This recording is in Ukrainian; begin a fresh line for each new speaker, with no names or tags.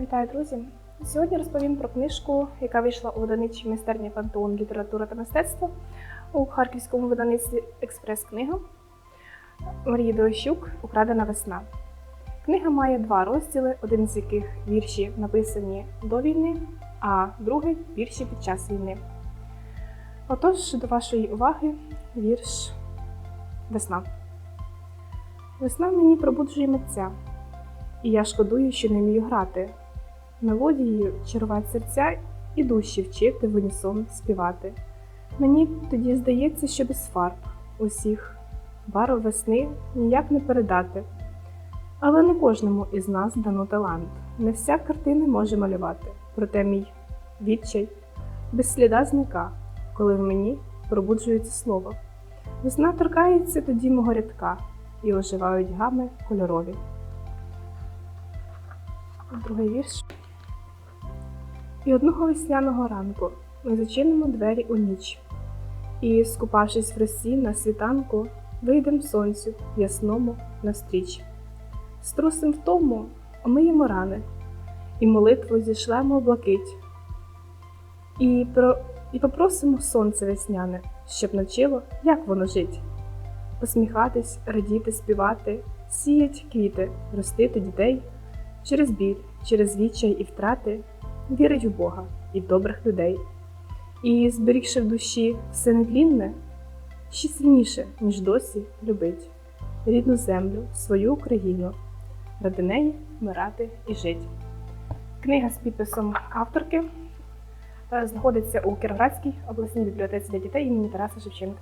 Вітаю, друзі! Сьогодні розповім про книжку, яка вийшла у видавничій майстерні Пантеон література та мистецтво у харківському видавництві Експрес-книга Марії Дощук Украдена весна. Книга має два розділи, один з яких вірші написані до війни, а другий вірші під час війни. Отож, до вашої уваги вірш Весна. Весна мені пробуджує митця, і я шкодую, що не вмію грати. Мелодією чарувати серця і душі вчити в унісон співати. Мені тоді здається, що без фарб усіх барв весни ніяк не передати. Але не кожному із нас дано талант. Не вся картина може малювати, проте мій відчай без сліда зника, коли в мені пробуджується слово. Весна торкається тоді мого рядка і оживають гами кольорові. Другий вірш. І одного весняного ранку ми зачинимо двері у ніч, і, скупавшись в росі на світанку, вийдем сонцю ясному навстріч. Струсим в тому, омиємо рани, і молитву зішлемо в блакить, і, про... і попросимо сонце весняне, щоб навчило, як воно жить. Посміхатись, радіти, співати, сіять квіти, ростити дітей через біль, через відчай і втрати, вірить в Бога і в добрих людей. І, зберігши в душі все нетлінне, ще сильніше, ніж досі, любить рідну землю, свою Україну, ради неї вмирати і жить. Книга з підписом авторки е, знаходиться у Кіровоградській обласній бібліотеці для дітей імені Тараса Шевченка.